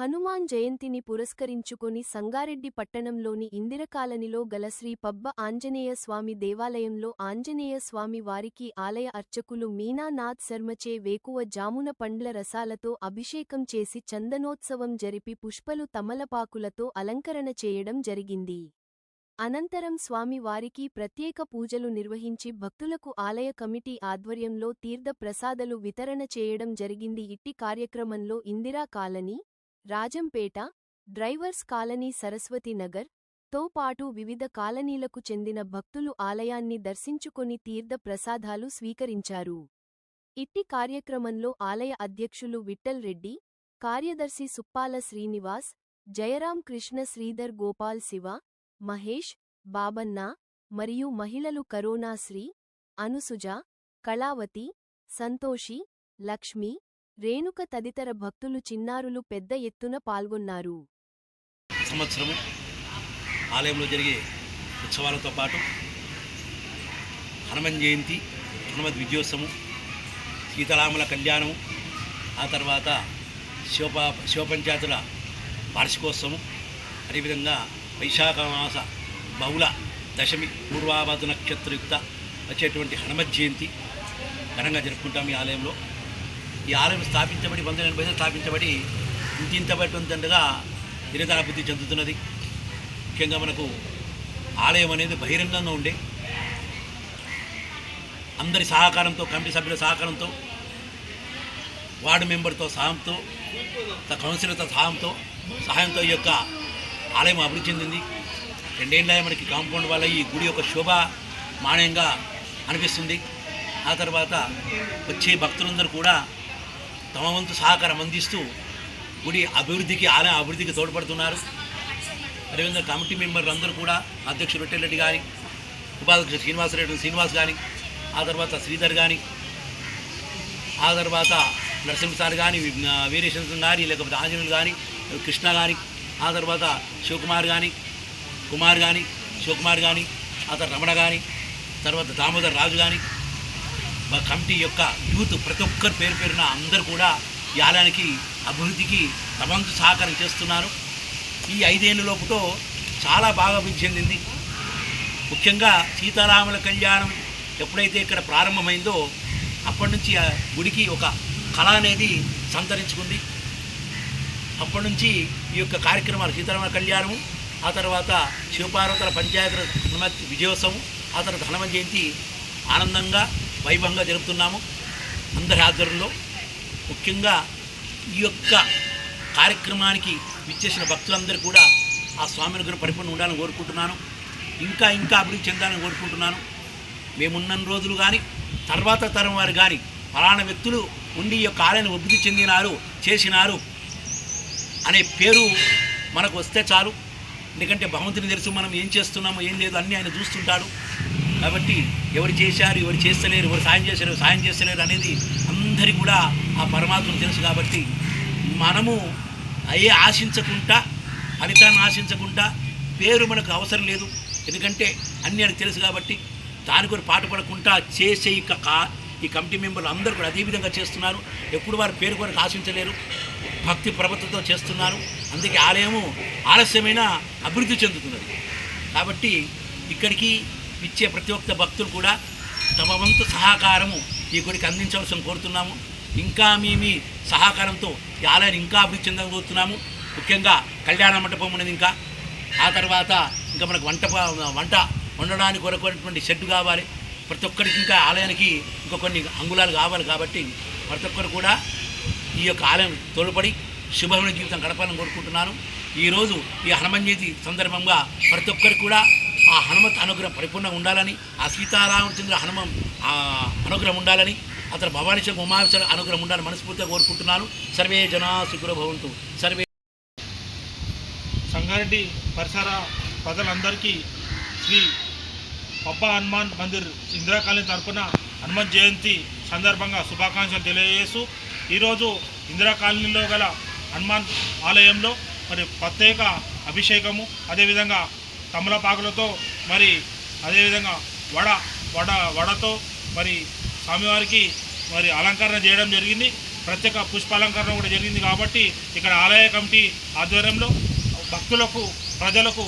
హనుమాన్ జయంతిని పురస్కరించుకొని సంగారెడ్డి పట్టణంలోని ఇందిరకాలనిలో గల శ్రీ పబ్బ ఆంజనేయ స్వామి దేవాలయంలో ఆంజనేయ స్వామి వారికి ఆలయ అర్చకులు మీనానాథ్ శర్మచే వేకువ జామున పండ్ల రసాలతో అభిషేకం చేసి చందనోత్సవం జరిపి పుష్పలు తమలపాకులతో అలంకరణ చేయడం జరిగింది. అనంతరం స్వామి వారికి ప్రత్యేక పూజలు నిర్వహించి భక్తులకు ఆలయ కమిటీ ఆధ్వర్యంలో తీర్థ ప్రసాదలు వితరణ చేయడం జరిగింది. ఇట్టి కార్యక్రమంలో Indira colony Rajampet drivers colony Saraswati నగర్తో పాటు వివిధ కాలనీలకు చెందిన భక్తులు ఆలయాన్ని దర్శించుకొని తీర్థ ప్రసాదాలు స్వీకరించారు. ఇట్టి కార్యక్రమంలో ఆలయ అధ్యక్షులు విట్టల్ రెడ్డి కార్యదర్శి సుప్పాల శ్రీనివాస్ జయరాం కృష్ణ శ్రీధర్ గోపాల్ శివ మహేష్ బాబన్న మరియు మహిళలు కరోనాశ్రీ అనుసుజ కళావతి సంతోషి లక్ష్మి రేణుక తదితర భక్తులు చిన్నారులు పెద్ద ఎత్తున పాల్గొన్నారు. సంవత్సరము ఆలయంలో జరిగే ఉత్సవాలతో పాటు హనుమన్ జయంతి హనుమద్ విజయోత్సవం సీతారాముల కళ్యాణము ఆ తర్వాత శివప శివపంచాయతుల వార్షికోత్సవం అదేవిధంగా వైశాఖ మాస బహుళ దశమి పూర్వాభాద నక్షత్రయుక్త వచ్చేటువంటి హనుమత్ జయంతి ఘనంగా జరుపుకుంటాం ఈ ఆలయంలో. ఈ ఆలయం స్థాపించబడి వంద ఎనభై ఐదులో స్థాపించబడి ఇంతింతబడిగా దినదాభివృద్ధి చెందుతున్నది. ముఖ్యంగా మనకు ఆలయం అనేది బహిరంగంగా ఉండే. అందరి సహకారంతో కమిటీ సభ్యుల సహకారంతో వార్డు మెంబర్తో సహాయంతో కౌన్సిలర్తో సహాయంతో సహాయంతో ఈ యొక్క ఆలయం అభివృద్ధి చెందింది. రెండేళ్ళ మనకి కాంపౌండ్ వల్ల ఈ గుడి యొక్క శోభ మాణ్యంగా అనిపిస్తుంది. ఆ తర్వాత వచ్చే భక్తులందరూ కూడా తమ వంతు సహకారం అందిస్తూ గుడి అభివృద్ధికి ఆలయం అభివృద్ధికి తోడ్పడుతున్నారు. అదేవిధంగా కమిటీ మెంబర్లు అందరూ కూడా అధ్యక్షుడు రెడ్డి కానీ ఉపాధ్యక్షుడు శ్రీనివాసరెడ్డి శ్రీనివాస్ కానీ ఆ తర్వాత శ్రీధర్ కానీ ఆ తర్వాత నరసింహ సార్ కానీ వీరేశంకర్ కానీ లేకపోతే ఆంజనేయులు కానీ కృష్ణ కానీ ఆ తర్వాత శివకుమార్ కానీ కుమార్ కానీ శివకుమార్ కానీ ఆ తర్వాత రమణ కానీ తర్వాత దామోదర్ రాజు కానీ మా కమిటీ యొక్క యూత్ ప్రతి ఒక్కరి పేరు పేరున అందరూ కూడా ఈ ఆలయానికి అభివృద్ధికి తమంతు సహకారం చేస్తున్నారు. ఈ ఐదేళ్ళ లోపుతో చాలా బాగా అభివృద్ధి చెందింది. ముఖ్యంగా సీతారాముల కళ్యాణం ఎప్పుడైతే ఇక్కడ ప్రారంభమైందో అప్పటి నుంచి ఆ గుడికి ఒక కళ అనేది సంతరించుకుంది. అప్పటి నుంచి ఈ యొక్క కార్యక్రమాలు సీతారాముల కళ్యాణము ఆ తర్వాత శివపార్వతుల పంచాయతీల విజయోత్సవం ఆ తర్వాత హనుమ జయంతి ఆనందంగా వైభవంగా జరుపుతున్నాము అందరి ఆధ్వర్యంలో. ముఖ్యంగా ఈ యొక్క కార్యక్రమానికి విచ్చేసిన భక్తులందరూ కూడా ఆ స్వామి దగ్గర పరిపూర్ణ ఉండాలని కోరుకుంటున్నాను. ఇంకా ఇంకా అభివృద్ధి చెందాలని కోరుకుంటున్నాను. మేమున్న రోజులు కానీ తర్వాత తరం వారు కానీ ఫలానా వ్యక్తులు ఉండి ఈ యొక్క ఆలయాన్ని అభివృద్ధి చెందినారు చేసినారు అనే పేరు మనకు వస్తే చాలు. ఎందుకంటే భగవంతుని తెలుసు మనం ఏం చేస్తున్నామో ఏం లేదు అన్నీ ఆయన చూస్తుంటాడు. కాబట్టి ఎవరు చేశారు ఎవరు చేస్తలేరు ఎవరు సాయం చేశారు సాయం చేస్తలేరు అనేది అందరికీ కూడా ఆ పరమాత్మను తెలుసు కాబట్టి మనము అయ్యే ఆశించకుండా ఫలితాన్ని ఆశించకుండా పేరు మనకు అవసరం లేదు. ఎందుకంటే అన్నీ ఆయనకు తెలుసు కాబట్టి దాని కూడా పాటుపడకుండా చేసే ఇక కా ఈ కమిటీ మెంబర్లు అందరూ కూడా అదే విధంగా చేస్తున్నారు. ఎప్పుడు వారి పేరు కొరకు ఆశించలేరు. భక్తి ప్రవృత్తితో చేస్తున్నారు. అందుకే ఆలయము ఆలస్యమైన అభివృద్ధి చెందుతున్నది. కాబట్టి ఇక్కడికి ఇచ్చే ప్రతి ఒక్క భక్తులు కూడా తమ వంతు సహకారము ఈ గుడికి అందించవలసిన కోరుతున్నాము. ఇంకా మీ మీ సహకారంతో ఈ ఆలయాన్ని ఇంకా అభివృద్ధి చెందాలని కోరుతున్నాము ముఖ్యంగా కళ్యాణ మండపం ఉన్నది ఇంకా. ఆ తర్వాత ఇంకా మనకు వంట వంట వండడానికి కొరకున్నటువంటి షెడ్ కావాలి. ప్రతి ఒక్కరికి ఇంకా ఆలయానికి ఇంకా కొన్ని అంగుళాలు కావాలి కాబట్టి ప్రతి ఒక్కరు కూడా ఈ యొక్క ఆలయం తోడ్పడి శుభమైన జీవితం గడపాలని కోరుకుంటున్నాను. ఈరోజు ఈ హనుమన్ జయంతి సందర్భంగా ప్రతి ఒక్కరికి కూడా ఆ హనుమంత అనుగ్రహం పరిపూర్ణంగా ఉండాలని ఆ సీతారామచంద్ర హనుమం అనుగ్రహం ఉండాలని అతను భవానీశ్వర ఉమావేశ్వర అనుగ్రహం ఉండాలని మనస్ఫూర్తిగా కోరుకుంటున్నాను. సర్వే జనా సుఖుర భవంతు. సర్వే సంగారెడ్డి పరిసర ప్రజలందరికీ శ్రీ పప్ప హనుమాన్ మందిర్ ఇందిరాకాలనీ తరపున హనుమాన్ జయంతి సందర్భంగా శుభాకాంక్షలు తెలియజేస్తూ ఈరోజు ఇందిరా కాలనీలో గల హనుమాన్ ఆలయంలో మరి ప్రత్యేక అభిషేకము అదేవిధంగా తమలపాకులతో మరి అదేవిధంగా వడ వడ వడతో మరి స్వామివారికి మరి అలంకరణ చేయడం జరిగింది. ప్రత్యేక పుష్పాలంకరణ కూడా జరిగింది కాబట్టి ఇక్కడ ఆలయ కమిటీ ఆధ్వర్యంలో భక్తులకు ప్రజలకు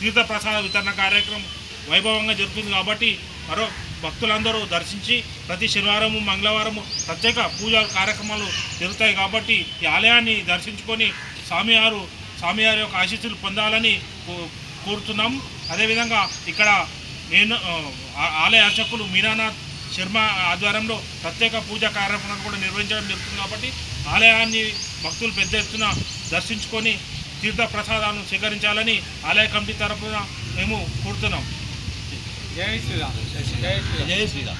తీర్థప్రసాద వితరణ కార్యక్రమం వైభవంగా జరుగుతుంది కాబట్టి మరో భక్తులందరూ దర్శించి ప్రతి శనివారము మంగళవారము ప్రత్యేక పూజా కార్యక్రమాలు జరుగుతాయి కాబట్టి ఈ ఆలయాన్ని దర్శించుకొని స్వామివారు స్వామివారి యొక్క ఆశీస్సులు పొందాలని కో- కోరుతున్నాం. అదేవిధంగా ఇక్కడ నేను ఆలయ అర్చకులు మీనానాథ్ శర్మ ఆధ్వర్యంలో ప్రత్యేక పూజా కార్యక్రమాలు కూడా నిర్వహించడం జరుగుతుంది కాబట్టి ఆలయాన్ని భక్తులు పెద్ద ఎత్తున దర్శించుకొని తీర్థ ప్రసాదాలను స్వీకరించాలని ఆలయ కమిటీ తరపున మేము కోరుతున్నాం. జై శ్రీరామ్. జై శ్రీరామ్. జయ శ్రీరామ్.